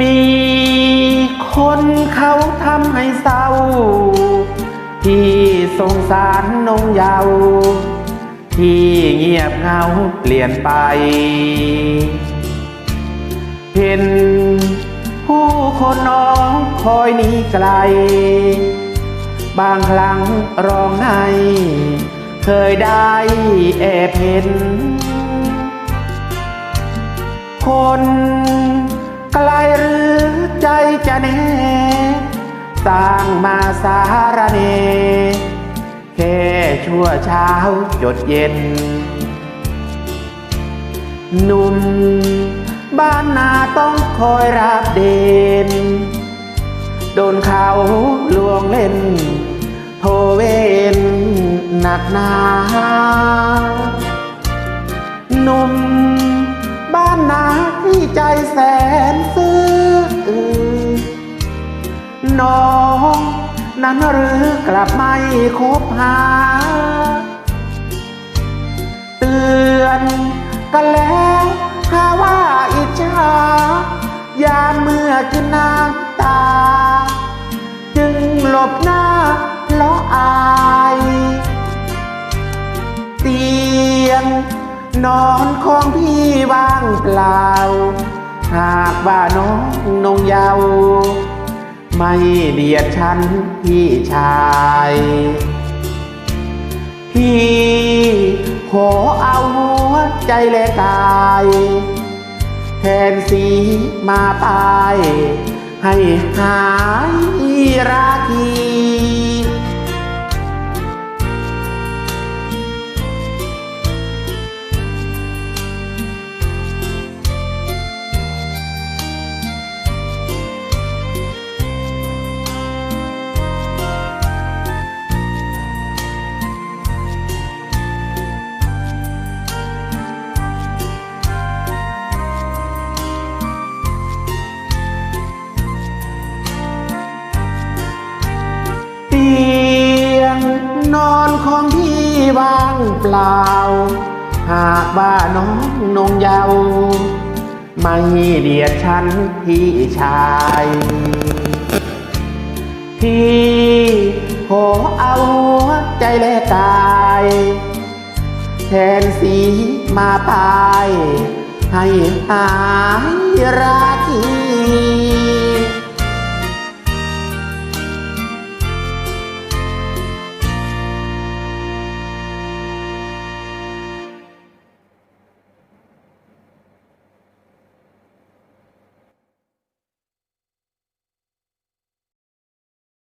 มีคนเขาทำให้เศร้า ที่สงสารนงเยาวที่เงียบเงาเปลี่ยนไป เห็นผู้คนน้องคอยหนีไกล บางครั้งร้องไห้เคยได้แอบเห็น คน ใจจะแน่สร้างมาสารเนแค่ชั่วเช้าจดเย็น หนุ่มบ้านนาต้องคอยรับเดนโดนเขาลวงเล่น โทเวนหนักหนาหนุ่มบ้านนาที่ใจแสนซื่อ น้อง นั้นหรือกลับไม่คบหา เตือนกันแล้วหาว่าอิจฉายามเมื่อกินน้ำตา จึงหลบหน้าเพราะอายเตียงนอนของพี่ว่างเปล่า หากว่าน้องนงเยาว์ ไม่เดียดฉันพี่ชาย พี่ขอเอาหัวใจและกาย แทนสีมาตาย ให้หายราคี นอนของพี่ว่างเปล่า หากว่าน้องนงเยาวไม่เดียดฉันพี่ชาย พี่ขอเอาหัวใจและกายแทนสีมาตาย ให้หายราคี